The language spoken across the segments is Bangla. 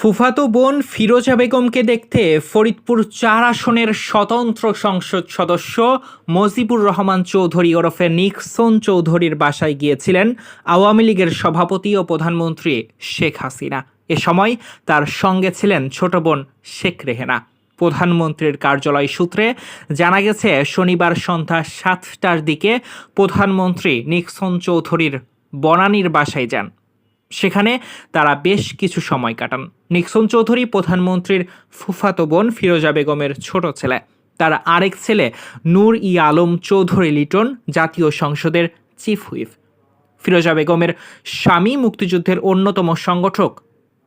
ফুফাতো বোন ফিরোজা বেগমকে দেখতে ফরিদপুর চার আসনের স্বতন্ত্র সংসদ সদস্য মজিবুর রহমান চৌধুরী ওরফে নিক্সন চৌধুরীর বাসায় গিয়েছিলেন আওয়ামী লীগের সভাপতি ও প্রধানমন্ত্রী শেখ হাসিনা। এ সময় তার সঙ্গে ছিলেন ছোট বোন শেখ রেহেনা। প্রধানমন্ত্রীর কার্যালয় সূত্রে জানা গেছে, শনিবার সন্ধ্যা সাতটার দিকে প্রধানমন্ত্রী নিক্সন চৌধুরীর বনানীর বাসায় যান। সেখানে তারা বেশ কিছু সময় কাটান। নিক্সন চৌধুরী প্রধানমন্ত্রীর ফুফাতো বোন ফিরোজা বেগমের ছোট ছেলে। তার আরেক ছেলে নূর ই আলম চৌধুরী লিটন, জাতীয় সংসদের চিফ হুইপ। ফিরোজা বেগমের স্বামী মুক্তিযুদ্ধের অন্যতম সংগঠক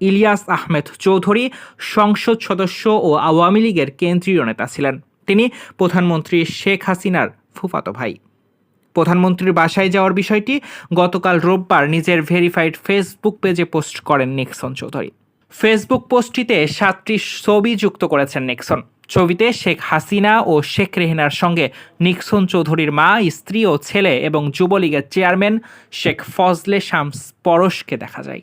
ইলিয়াস আহমেদ চৌধুরী সংসদ সদস্য ও আওয়ামী লীগের কেন্দ্রীয় নেতা ছিলেন। তিনি প্রধানমন্ত্রী শেখ হাসিনার ফুফাতো ভাই। প্রধানমন্ত্রীর বাসায় যাওয়ার বিষয়টি গতকাল রোববার নিজের ভেরিফাইড ফেসবুক পেজে পোস্ট করেন নিক্সন চৌধুরী। ফেসবুক পোস্টটিতে সাতটি ছবি যুক্ত করেছেন নিক্সন। ছবিতে শেখ হাসিনা ও শেখ রেহিনার সঙ্গে নিক্সন চৌধুরীর মা, স্ত্রী ও ছেলে এবং যুবলীগের চেয়ারম্যান শেখ ফজলে শামস পরশকে দেখা যায়।